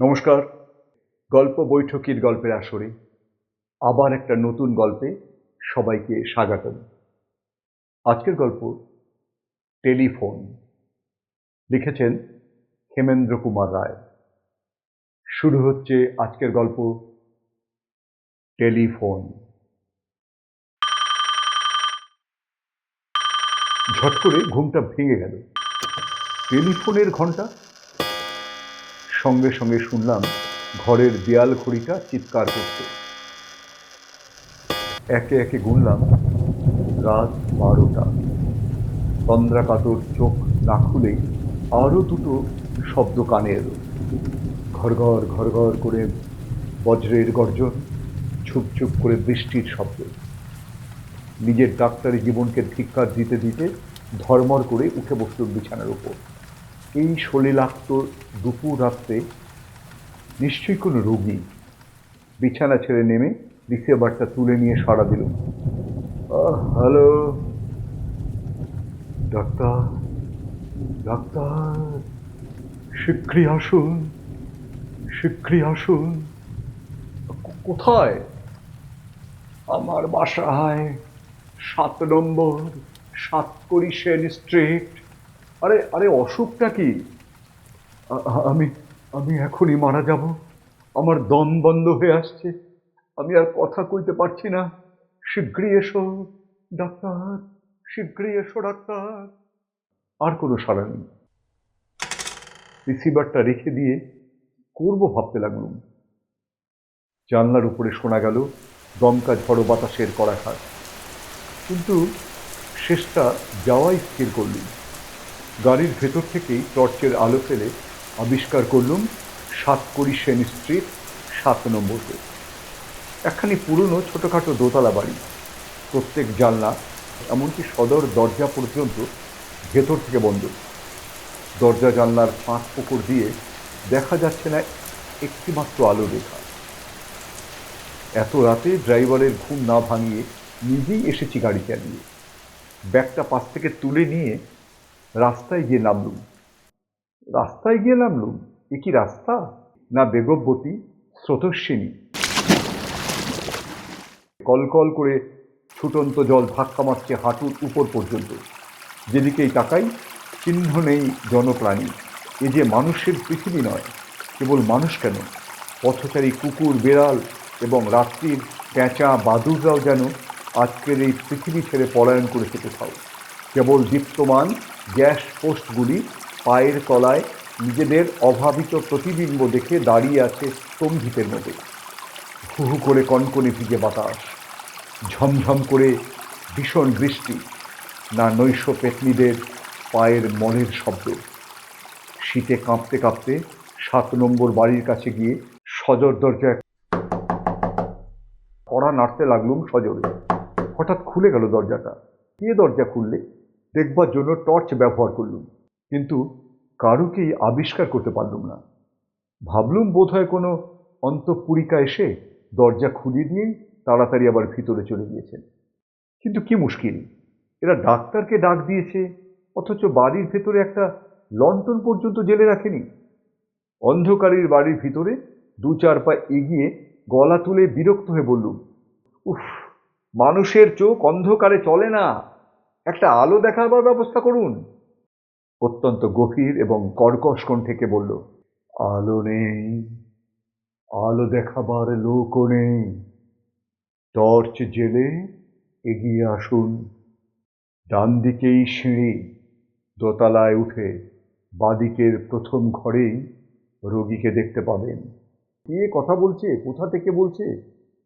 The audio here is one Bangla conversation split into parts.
নমস্কার। গল্প বৈঠকির গল্পের আসরে আবার একটা নতুন গল্পে সবাইকে স্বাগতম। আজকের গল্প টেলিফোন। লিখেছেন হেমেন্দ্র কুমার রায়। শুরু হচ্ছে আজকের গল্প টেলিফোন। ঝট করে ঘুমটা ভেঙে গেল। টেলিফোনের ঘণ্টা সঙ্গে সঙ্গে শুনলাম ঘরের দেয়াল ঘড়িটা চিৎকার করছে। একে একে গুনলাম, রাত বারোটা। তন্দ্রা কাতর চোখ না খুলেই আরও দুটো শব্দ কানে এলো। ঘর ঘর ঘর ঘর করে বজ্রের গর্জন, ছুপ ছুপ করে বৃষ্টির শব্দ। নিজের ডাক্তারি জীবনকে ধিক্কার দিতে দিতে ধর্মর করে উঠে বসল বিছানার উপর এই সলিলাক্ত দুপুর রাত্রে নিশ্চয়ই কোনো রোগী বিছানা ছেড়ে নেমে রিসিভারটা তুলে নিয়ে সাড়া দিল। হ্যালো। ডাক্তার ডাক্তার শীঘ্রই আসুন শীঘ্রই আসুন। কোথায়? আমার বাসায় সাত নম্বর সাতকড়ি সেন স্ট্রিট। আরে আরে অসুখটা কি? আমি আমি এখনই মারা যাব। আমার দম বন্ধ হয়ে আসছে। আমি আর কথা কইতে পারছি না। শীঘ্রই এসো, ডাক্তার। শীঘ্রই এসো, ডাক্তার। আর কোনো সাড়া নেই। রিসিভারটা রেখে দিয়ে করব ভাবতে লাগলুম। জানলার উপরে শোনা গেল দমকা ঝড়ো বাতাসের কড়াঘাত। কিন্তু শেষটা যাওয়াই স্থির করলুম। গাড়ির ভেতর থেকেই টর্চের আলো ফেলে আবিষ্কার করলুম সাতকড়ি সেন স্ট্রিট, সাত নম্বরকে একখানি পুরনো ছোটোখাটো দোতলা বাড়ি। প্রত্যেক জানলা, এমনকি সদর দরজা পর্যন্ত ভেতর থেকে বন্ধ। দরজা জানলার ফাঁক পুকুর দিয়ে দেখা যাচ্ছে না একটিমাত্র আলো রেখা। এত রাতে ড্রাইভারের ঘুম না ভাঙিয়ে নিজেই এসেছি গাড়ি চালিয়ে ব্যাগটা পাশ থেকে তুলে নিয়ে রাস্তায় গিয়ে নামলুম। রাস্তায় গিয়ে নামলুম? এ কি রাস্তা? না বেগবতী স্রোতস্বিনী। কলকল করে ছুটন্ত জল ধাক্কা মারছে হাঁটুর উপর পর্যন্ত। যেদিকেই তাকাই, চিহ্ন নেই জনপ্রাণী। এ যে মানুষের পৃথিবী নয়, কেবল মানুষ কেন? পথচারী কুকুর, বেড়াল এবং রাত্রির পেঁচা বাদুররাও যেন আজকের এই পৃথিবী ছেড়ে পলায়ন করেছে কোথাও কেবল গ্যাস পোস্টগুলি পায়ের তলায় নিজেদের অভাবিত প্রতিবিম্ব দেখে দাঁড়িয়ে আছে স্তম্ভিতের মধ্যে। হু হু করে কনকনে ভিজে বাতাস, ঝমঝম করে ভীষণ বৃষ্টি, না নৈশ পেতনিদের পায়ের মনের শব্দ। শীতে কাঁপতে কাঁপতে সাত নম্বর বাড়ির কাছে গিয়ে সজর দরজায় কড়া নাড়তে লাগলুম সজরে। হঠাৎ খুলে গেল দরজাটা। কে দরজা খুললে? দেখবার জন্য টর্চ ব্যবহার করলুম, কিন্তু কারুকেই আবিষ্কার করতে পারলুম না। ভাবলুম বোধহয় কোনো অন্তঃপুরিকা এসে দরজা খুলিয়ে দিয়ে তাড়াতাড়ি আবার ভিতরে চলে গিয়েছেন। কিন্তু কি মুশকিল, এরা ডাক্তারকে ডাক দিয়েছে, অথচ বাড়ির ভেতরে একটা লন্ঠন পর্যন্ত জেলে রাখেনি। অন্ধকারের বাড়ির ভিতরে দু চার পা এগিয়ে গলা তুলে বিরক্ত হয়ে বললুম, উফ, মানুষের চোখ অন্ধকারে চলে না। একটা আলো দেখাবার ব্যবস্থা করুন। অত্যন্ত গভীর এবং কর্কশ কণ্ঠেকে বলল, আলো নেই। আলো দেখাবার লোকও নেই। টর্চ জেলে এগিয়ে আসুন। ডান দিকেই সিঁড়ি, দোতলায় উঠে বাদিকের প্রথম ঘরেই রোগীকে দেখতে পাবেন। কে কথা বলছে? কোথা থেকে বলছে?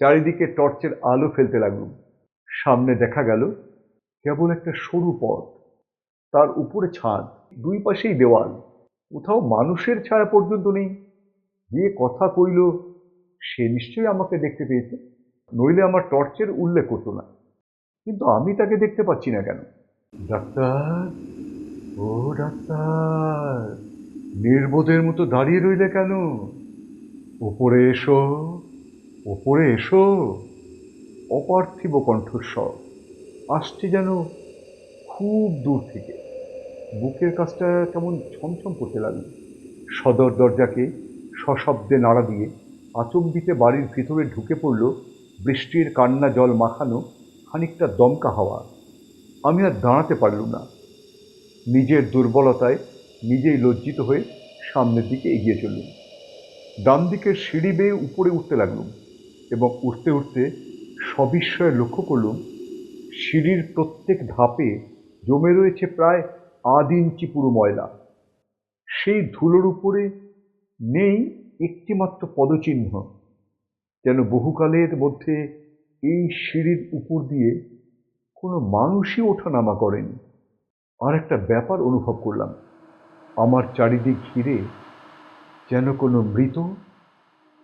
চারিদিকে টর্চের আলো ফেলতে লাগলুম সামনে দেখা গেল কেবল একটা সরু পথ, তার উপরে ছাদ, দুই পাশেই দেওয়াল। কোথাও মানুষের ছায়া পর্যন্ত নেই। যে কথা কইল, সে নিশ্চয়ই আমাকে দেখতে পেয়েছে। নইলে আমার টর্চের উল্লেখ করতো না। কিন্তু আমি তাকে দেখতে পাচ্ছি না কেন? ডাক্তার, ও ডাক্তার, নির্বোধের মতো দাঁড়িয়ে রইলে কেন? ওপরে এসো ওপরে এসো। অপার্থিব কণ্ঠস্বর। আসছে যেন খুব দূর থেকে। বুকের কাছটা কেমন ছমছম করতে লাগল। সদর দরজাকে সশব্দে নাড়া দিয়ে আচম্বিতে বাড়ির ভিতরে ঢুকে পড়ল বৃষ্টির কান্না জল মাখানো খানিকটা দমকা হাওয়া। আমি আর দাঁড়াতে পারলুম না। নিজের দুর্বলতায় নিজেই লজ্জিত হয়ে সামনের দিকে এগিয়ে চললুম। ডান দিকের সিঁড়ি বেয়ে উপরে উঠতে লাগলুম এবং উঠতে উঠতে সবিস্ময়ে লক্ষ্য করলুম সিঁড়ির প্রত্যেক ধাপে জমে রয়েছে প্রায় আধ ইঞ্চি পুরো ময়লা। সেই ধুলোর উপরে নেই একটিমাত্র পদচিহ্ন। যেন বহুকালের মধ্যে এই সিঁড়ির উপর দিয়ে কোনো মানুষই ওঠানামা করেনি। আর একটা ব্যাপার অনুভব করলাম। আমার চারিদিক ঘিরে যেন কোনো মৃত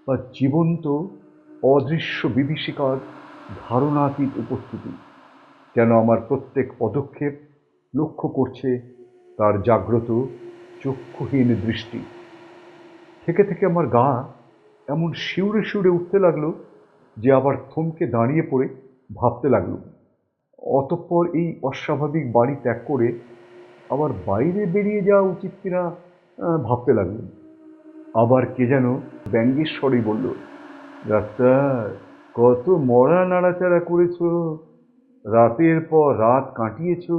বা জীবন্ত, অদৃশ্য বিভীষিকার ধারণাতীত উপস্থিতি। যেন আমার প্রত্যেক পদক্ষেপ লক্ষ্য করছে তার জাগ্রত, চক্ষুহীন দৃষ্টি। থেকে থেকে আমার গা এমন শিউরে শিউরে উঠতে লাগল যে আবার থমকে দাঁড়িয়ে পড়ে ভাবতে লাগল। অতঃপর এই অস্বাভাবিক বাড়ি ত্যাগ করে আবার বাইরে বেরিয়ে যাওয়া উচিত কিনা ভাবতে লাগল। আবার কে যেন ব্যঙ্গের স্বরেই বলল, ডাক্তার, কত মরা নাড়াচাড়া করেছ। রাতের পর রাত কাটিয়েছ?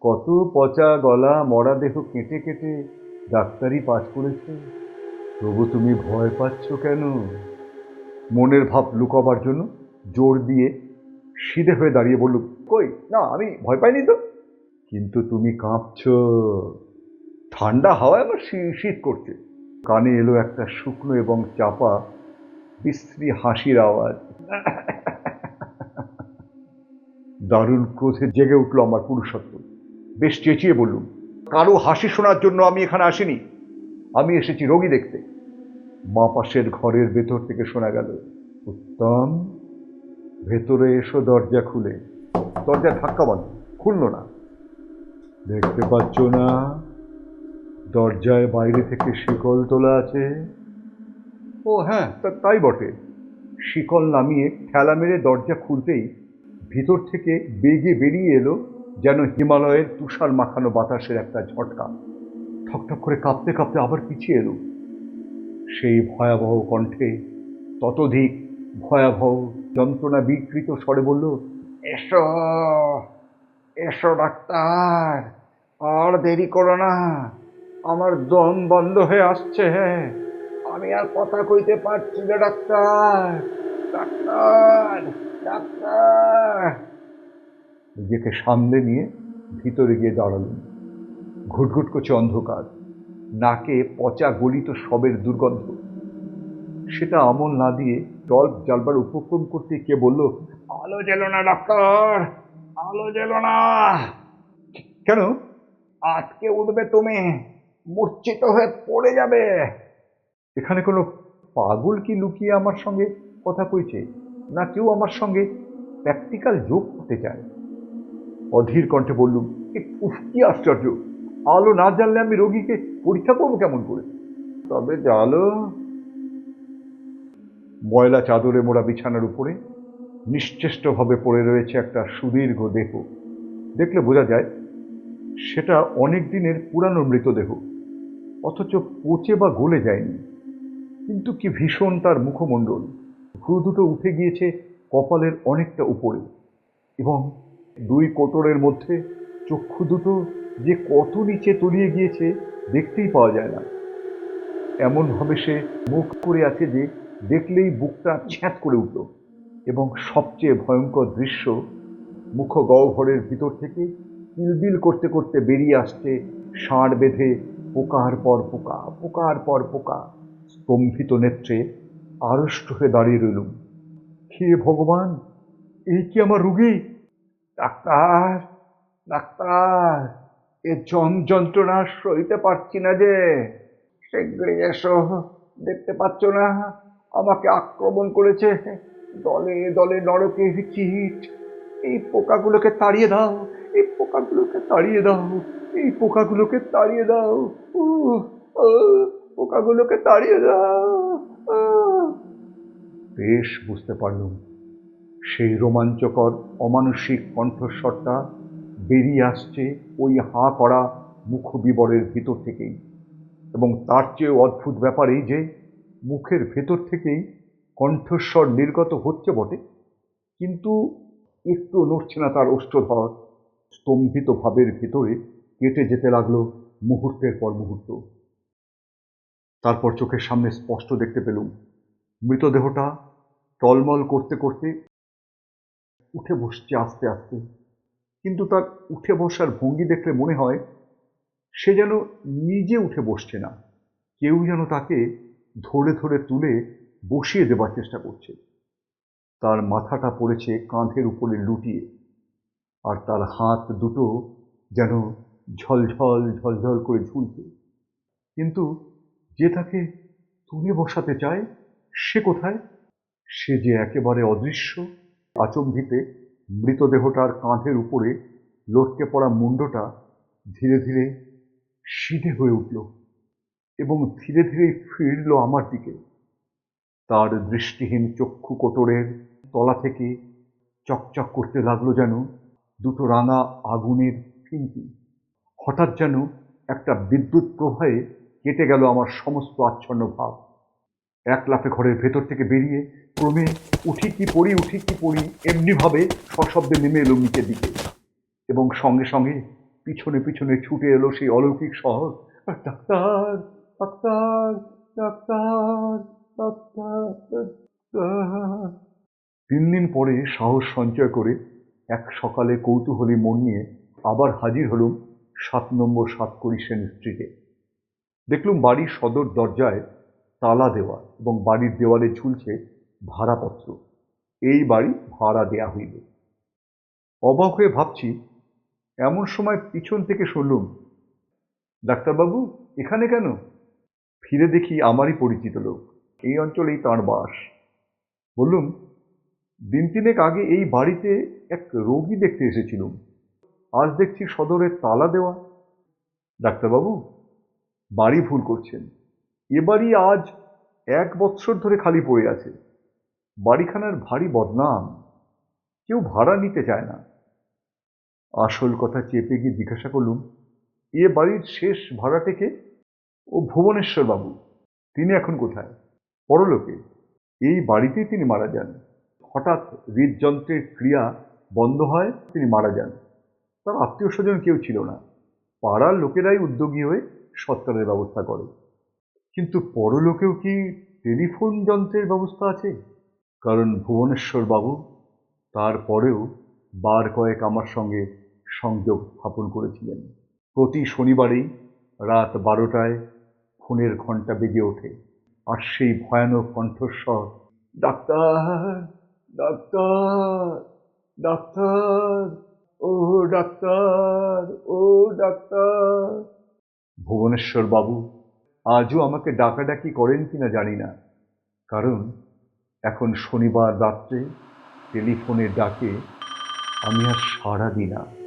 কত পচা গলা মরা দেহ কেটে কেটে ডাক্তারি পাঠ করেছ? তবু তুমি ভয় পাচ্ছ কেন? মনের ভাব লুকাবার জন্য জোর দিয়ে সিধে হয়ে দাঁড়িয়ে বলল কই, না, আমি ভয় পাইনি তো। কিন্তু তুমি কাঁপছ। ঠান্ডা হাওয়ায় আমার শীত করছে। কানে এলো একটা শুকনো এবং চাপা, বিশ্রী হাসির আওয়াজ। দারুণ ক্রোধে জেগে উঠল আমার পুরুষত্ব। বেশ চেঁচিয়ে বললুম, কারও হাসি শোনার জন্য আমি এখানে আসিনি। আমি এসেছি রোগী দেখতে। মা পাশের ঘরের ভেতর থেকে শোনা গেল, উত্তম, ভেতরে এসো, দরজা খুলে। দরজা ধাক্কা বন্ধ, খুলল না। দেখতে পাচ্ছ না, দরজায় বাইরে থেকে শিকল তোলা আছে? ও হ্যাঁ তাই বটে। শিকল নামিয়ে খেলা মেরে দরজা খুলতেই ভিতর থেকে বেগে বেরিয়ে এলো যেন হিমালয়ের তুষার মাখানো বাতাসের একটা ঝটকা। ঠকঠক করে কাঁপতে কাঁপতে আবার পিছিয়ে এলো। সেই ভয়াবহ কণ্ঠে ততোধিক ভয়াবহ যন্ত্রণা বিকৃত স্বরে বলল, এসো এসো ডাক্তার, আর দেরি করো না। আমার দম বন্ধ হয়ে আসছে। আমি আর কথা কইতে পারছি না, ডাক্তার ডাক্তার। ডাক্তার। নিজেকে সামনে নিয়ে ভিতরে গিয়ে দাঁড়ালেন ঘুটঘুট করছে অন্ধকার। নাকে পচা গলিত সবের দুর্গন্ধ। সেটা আমল না দিয়ে জল জ্বালবার উপক্রম করতে কে বলল, আলো জ্বেলো না, ডাক্তার! আলো জ্বেলো না! কেন? আজকে উঠবে তুমি। মূর্ছিত হয়ে পড়ে যাবে। এখানে কোনো পাগল কি লুকিয়ে আমার সঙ্গে কথা কইছে? না কেউ আমার সঙ্গে প্র্যাকটিক্যাল যোগ করতে চায়? অধীর কণ্ঠে বললুম "এ, উফ কি আশ্চর্য! আলো না জানলে আমি রোগীকে পরীক্ষা করব কেমন করে? তবে জালো। ময়লা চাদরে মোড়া বিছানার উপরে নিশ্চেষ্টভাবে পড়ে রয়েছে একটা সুদীর্ঘ দেহ। দেখলে বোঝা যায় সেটা অনেক দিনের পুরানো মৃতদেহ। অথচ পচে বা গলে যায়নি। কিন্তু কি ভীষণ তার মুখমণ্ডল! ভ্রু দুটো উঠে গিয়েছে কপালের অনেকটা উপরে এবং দুই কোটরের মধ্যে চক্ষু দুটো যে কত নিচে তলিয়ে গিয়েছে দেখতেই পাওয়া যায় না। এমনভাবে সে মুখ করে আছে যে দেখলেই বুকটা ছ্যাঁত করে উঠল এবং সবচেয়ে ভয়ঙ্কর দৃশ্য মুখ গহ্বরের ভিতর থেকে কিলবিল করতে করতে বেরিয়ে আসছে ষাঁড় বেঁধে পোকার পর পোকা, পোকার পর পোকা। স্তম্ভিত নেত্রে আড়ষ্ট হয়ে দাঁড়িয়ে রইলুম। হে ভগবান এই কি আমার রুগী? ডাক্তার ডাক্তার, এ যম যন্ত্রণা সইতে পারছি না যে। শীঘ্রই এসো, দেখতে পাচ্ছ না, আমাকে আক্রমণ করেছে। দলে দলে নরকের কীট এই পোকাগুলোকে তাড়িয়ে দাও, এই পোকাগুলোকে তাড়িয়ে দাও, এই পোকাগুলোকে তাড়িয়ে দাও। পোকাগুলোকে তাড়িয়ে দাও। বেশ বুঝতে পারলুম। সেই রোমাঞ্চকর, অমানসিক কণ্ঠস্বরটা বেরিয়ে আসছে ওই হাঁ করা মুখবিবরের ভিতর থেকেই। এবং তার চেয়েও অদ্ভুত ব্যাপার এই যে, মুখের ভেতর থেকেই কণ্ঠস্বর নির্গত হচ্ছে বটে। কিন্তু একটু নড়ছে না তার ওষ্ঠধর। স্তম্ভিত ভাবের ভেতরে কেটে যেতে লাগল মুহূর্তের পর মুহূর্ত। তারপর চোখের সামনে স্পষ্ট দেখতে পেলুম। মৃতদেহটা টলমল করতে করতে উঠে বসছে আস্তে আস্তে। কিন্তু তার উঠে বসার ভঙ্গি দেখলে মনে হয় সে যেন নিজে উঠে বসছে না। কেউ যেন তাকে ধরে ধরে তুলে বসিয়ে দেবার চেষ্টা করছে। তার মাথাটা পড়েছে কাঁধের উপরে লুটিয়ে আর তার হাত দুটো যেন ঝলঝল ঝলঝল করে ঝুলছে। কিন্তু যে তাকে তুলে বসাতে চায়, সে কোথায়? সে যে একেবারে অদৃশ্য আচম্বিতে মৃতদেহটার কাঁধের উপরে লটকে পড়া মুন্ডটা ধীরে ধীরে সিধে হয়ে উঠল এবং ধীরে ধীরে ফিরল আমার দিকে। তার দৃষ্টিহীন চক্ষু কোটরের তলা থেকে চকচক করতে লাগল যেন দুটো রাঙা আগুনের ফিনকি হঠাৎ যেন একটা বিদ্যুৎ প্রবাহে কেটে গেল আমার সমস্ত আচ্ছন্ন ভাব। এক লাফে ঘরের ভেতর থেকে বেরিয়ে ক্রমে উঠি কি পড়ি, উঠি কি পড়ি, এমনিভাবে সশব্দে নেমে এলো নিচের দিকে। এবং সঙ্গে সঙ্গে পিছনে পিছনে ছুটে এলো সেই অলৌকিক শহর। ডাক্তার ডাক্তার ডাক্তার ডাক্তার তিন দিন পরে সাহস সঞ্চয় করে এক সকালে কৌতূহলী মন নিয়ে আবার হাজির হলুম সাত নম্বর সাতকড়ি সেন স্ট্রিটে দেখলুম বাড়ির সদর দরজায় তালা দেওয়া এবং বাড়ির দেওয়ালে ঝুলছে ভাড়াপত্র। এই বাড়ি ভাড়া দেয়া হইবে। অবাক হয়ে ভাবছি, এমন সময় পিছন থেকে শুনলুম, ডাক্তারবাবু, এখানে কেন? ফিরে দেখি আমারই পরিচিত লোক, এই অঞ্চলেই তাঁর বাস। বললুম, দিন তিনেক আগে এই বাড়িতে এক রোগী দেখতে এসেছিলুম, আজ দেখছি সদরের তালা দেওয়া। ডাক্তারবাবু, বাড়ি ভুল করছেন। এ বাড়ি আজ এক বৎসর ধরে খালি পড়ে আছে। বাড়িখানার ভারী বদনাম। কেউ ভাড়া নিতে চায় না। আসল কথা চেপে গিয়ে জিজ্ঞাসা করলুম, এ বাড়ির শেষ ভাড়া ভাড়াটেকে ও ভুবনেশ্বর বাবু। তিনি এখন কোথায়? পরলোকে। এই বাড়িতেই তিনি মারা যান। হঠাৎ হৃদযন্ত্রের ক্রিয়া বন্ধ হয়, তিনি মারা যান। তার আত্মীয় স্বজন কেউ ছিল না। পাড়ার লোকেরাই উদ্যোগী হয়ে সৎকারের ব্যবস্থা করে। কিন্তু পরলোকেও কি টেলিফোন যন্ত্রের ব্যবস্থা আছে? কারণ ভুবনেশ্বর বাবু তারপরেও বার কয়েক আমার সঙ্গে সংযোগ স্থাপন করেছিলেন। প্রতি শনিবারেই রাত বারোটায় ফোনের ঘণ্টা বেজে ওঠে। আর সেই ভয়ানক কণ্ঠস্বর, ডাক্তার ডাক্তার ডাক্তার, ও ডাক্তার ও ডাক্তার। ভুবনেশ্বর বাবু আজও আমাকে ডাকাডাকি করেন কিনা জানি না। কারণ এখন শনিবার রাত্রে টেলিফোনে ডাকে আমি আর সাড়া দিই না।